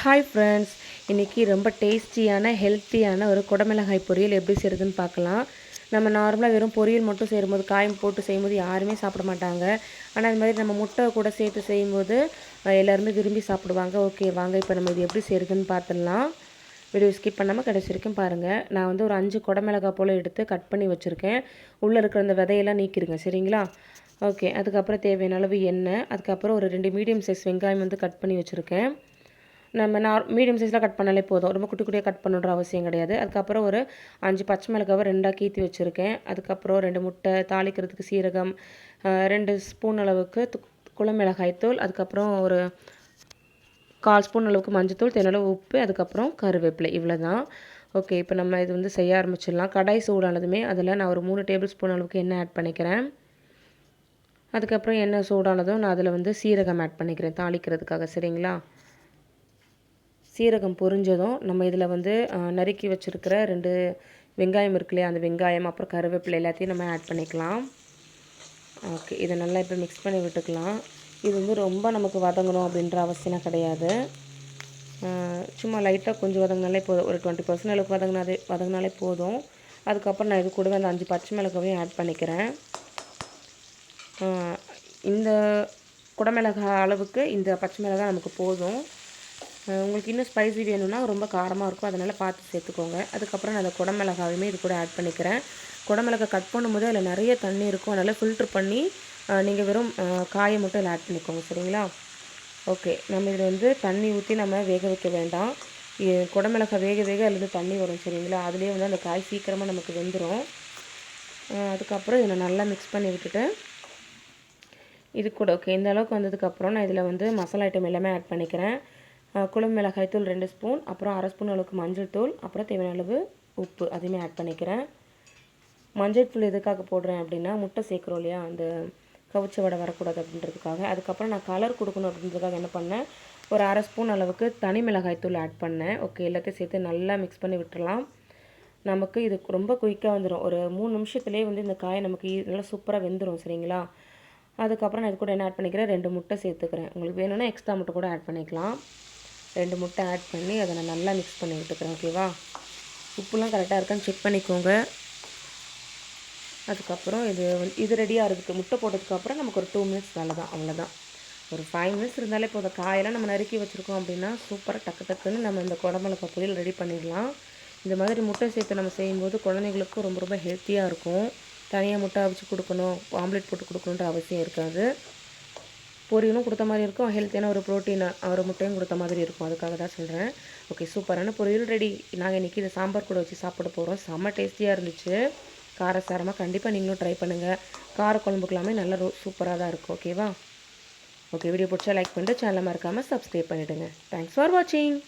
Hi friends இன்றைக்கி ரொம்ப டேஸ்டியான ஹெல்த்தியான ஒரு குடமிளகாய் பொரியல் எப்படி செய்கிறதுன்னு பார்க்கலாம். நம்ம நார்மலாக வெறும் பொரியல் மட்டும் செய்யும்போது காயம் போட்டு செய்யும்போது யாருமே சாப்பிட மாட்டாங்க. ஆனால் அது மாதிரி நம்ம முட்டை கூட சேர்த்து செய்யும்போது எல்லாருமே விரும்பி சாப்பிடுவாங்க. ஓகே வாங்க இப்போ நம்ம இது எப்படி செய்கிறதுன்னு பார்த்துடலாம். வீடியோ ஸ்கிப் பண்ணாமல் கடைசி வரைக்கும் பாருங்கள் நான் வந்து ஒரு அஞ்சு குடமிளகாய் போல் எடுத்து கட் பண்ணி வச்சுருக்கேன். உள்ளே இருக்கிற அந்த விதையெல்லாம் நீக்கிடுங்க சரிங்களா? ஓகே அதுக்கப்புறம் தேவையான அளவு எண்ணெய். அதுக்கப்புறம் ஒரு ரெண்டு மீடியம் சைஸ் வெங்காயம் வந்து கட் பண்ணி வச்சுருக்கேன். நம்ம நார் மீடியம் சைஸில் கட் பண்ணாலே போதும். ரொம்ப குட்டி குட்டியாக கட் பண்ணுற அவசியம் கிடையாது. அதுக்கப்புறம் ஒரு அஞ்சு பச்சை மிளகாவை ரெண்டாக கீற்றி வச்சுருக்கேன். அதுக்கப்புறம் ரெண்டு முட்டை தாளிக்கிறதுக்கு சீரகம் ரெண்டு ஸ்பூன் அளவுக்கு குளமிளகாய் தூள். அதுக்கப்புறம் ஒரு கால் ஸ்பூன் அளவுக்கு மஞ்சத்தூள் தேனளவு உப்பு அதுக்கப்புறம் கருவேப்பிலை. இவ்வளோ தான் ஓகே இப்போ நம்ம இது வந்து செய்ய ஆரம்பிச்சிடலாம். கடாய் சூடானதுமே அதில் நான் ஒரு மூணு டேபிள் ஸ்பூன் அளவுக்கு எண்ணெய் ஆட் பண்ணிக்கிறேன். அதுக்கப்புறம் எண்ணெய் சூடானதும் நான் அதில் வந்து சீரகம் ஆட் பண்ணிக்கிறேன் தாளிக்கிறதுக்காக. சரிங்களா? சீரகம் பொரிஞ்சதும் நம்ம இதில் வந்து நறுக்கி வச்சுருக்கிற ரெண்டு வெங்காயம் இருக்கு இல்லையா அந்த வெங்காயம் அப்புறம் கருவேப்பிலை எல்லாத்தையும் நம்ம ஆட் பண்ணிக்கலாம். ஓகே இதை நல்லா இப்போ மிக்ஸ் பண்ணி விட்டுக்கலாம். இது வந்து ரொம்ப நமக்கு வதங்கணும் அப்படின்ற அவசியம் கிடையாது. சும்மா லைட்டாக கொஞ்சம் வதங்கினாலே போதும். ஒரு டுவெண்ட்டி பர்சன்ட் அளவுக்கு வதங்கினாலே வதங்கினாலே போதும். அதுக்கப்புறம் நான் இது கூடவே அந்த அஞ்சு பச்சை மிளகாவையும் ஆட் பண்ணிக்கிறேன். இந்த குடமிளகா அளவுக்கு இந்த பச்சை மிளகாய் நமக்கு போதும். உங்களுக்கு இன்னும் ஸ்பைசி வேணும்னா ரொம்ப காரமாக இருக்கும். அதனால் பார்த்து சேர்த்துக்கோங்க. அதுக்கப்புறம் நான் அந்த குடமிளகாயுமே இது கூட ஆட் பண்ணிக்கிறேன். குடமிளகா கட் பண்ணும்போது அதில் நிறைய தண்ணி இருக்கும். அதனால் ஃபில்ட்ரு பண்ணி நீங்கள் வெறும் காயை மட்டும் இதில் ஆட் பண்ணிக்கோங்க. சரிங்களா? ஓகே நம்ம இதில் வந்து தண்ணி ஊற்றி நம்ம வேக வைக்க வேண்டாம். குடமிளகா வேக வேக அதுலேருந்து தண்ணி வரும். சரிங்களா? அதுலேயே வந்து அந்த காய் சீக்கிரமாக நமக்கு வெந்துடும் அதுக்கப்புறம் இதை நல்லா மிக்ஸ் பண்ணி விட்டுட்டு இது கூட ஓகே இந்த அளவுக்கு வந்ததுக்கப்புறம் நான் இதில் வந்து மசாலா ஐட்டம் எல்லாமே ஆட் பண்ணிக்கிறேன். குழம்பு மிளகாய் தூள் ரெண்டு ஸ்பூன் அப்புறம் அரை ஸ்பூன் அளவுக்கு மஞ்சள் தூள் அப்புறம் தேவையான அளவு உப்பு. அதையுமே ஆட் பண்ணிக்கிறேன். மஞ்சள் தூள் எதுக்காக போடுறேன் அப்படின்னா முட்டை சேர்க்குறோம் இல்லையா? அந்த கவுச்ச வடை வரக்கூடாது அப்படின்றதுக்காக. அதுக்கப்புறம் நான் கலர் கொடுக்கணும் அப்படின்றதுக்காக என்ன பண்ணேன்? ஒரு அரை ஸ்பூன் அளவுக்கு தனி மிளகாய் தூள் ஆட் பண்ணேன். ஓகே எல்லாத்தையும் சேர்த்து நல்லா மிக்ஸ் பண்ணி விட்டுடலாம் நமக்கு இது ரொம்ப குயிக்காக வந்துடும் ஒரு மூணு நிமிஷத்துலேயே வந்து இந்த காயை நமக்கு நல்லா சூப்பராக வெந்துடும் சரிங்களா? அதுக்கப்புறம் நான் இது கூட என்ன ஆட் பண்ணிக்கிறேன்? ரெண்டு முட்டை சேர்த்துக்கிறேன். உங்களுக்கு வேணும்னா எக்ஸ்ட்ரா முட்டை கூட ஆட் பண்ணிக்கலாம். ரெண்டு முட்டை ஆட் பண்ணி அதை நான் நல்லா மிக்ஸ் பண்ணி விட்டுக்கிறேன் ஓகேவா உப்புலாம் கரெக்டாக இருக்கான்னு செக் பண்ணிக்கோங்க. அதுக்கப்புறம் இது இது ரெடியாக இருக்குது முட்டை போட்டதுக்கப்புறம் நமக்கு ஒரு டூ மினிட்ஸ் வேலை தான் அவ்வளோதான் ஒரு ஃபைவ் மினிட்ஸ் இருந்தாலே இப்போ அந்த காயெல்லாம் நம்ம நறுக்கி வச்சுருக்கோம் அப்படின்னா சூப்பராக டக்கு டக்குன்னு நம்ம இந்த குடமிளகா பொரியல் ரெடி பண்ணிடலாம். இந்த மாதிரி முட்டை சேர்த்து நம்ம செய்யும்போது குழந்தைங்களுக்கும் ரொம்ப ரொம்ப ஹெல்த்தியாக இருக்கும். தனியாக முட்டை அவிச்சு கொடுக்கணும் ஆம்லேட் போட்டு கொடுக்கணுன்ற அவசியம் இருக்காது. பொரியலும் கொடுத்த மாதிரி இருக்கும் ஹெல்த்தியான ஒரு ப்ரோட்டீன் ஒரு முட்டையும் கொடுத்த மாதிரி இருக்கும். அதுக்காக தான் சொல்கிறேன் ஓகே சூப்பரான பொரியல் ரெடி நாங்கள் இன்றைக்கி இதை சாம்பார் கூட வச்சு சாப்பிட போகிறோம் செம்ம டேஸ்டியாக இருந்துச்சு. காரசாரமாக கண்டிப்பாக நீங்களும் ட்ரை பண்ணுங்கள் கார குழம்புக்கெல்லாமே நல்லா சூப்பராக தான் இருக்கும். ஓகேவா ஓகே வீடியோ பிடிச்சா லைக் பண்ணிட்டு சேனலை மறக்காமல் சப்ஸ்கிரைப் பண்ணிவிடுங்க தேங்க்ஸ் ஃபார் வாட்சிங்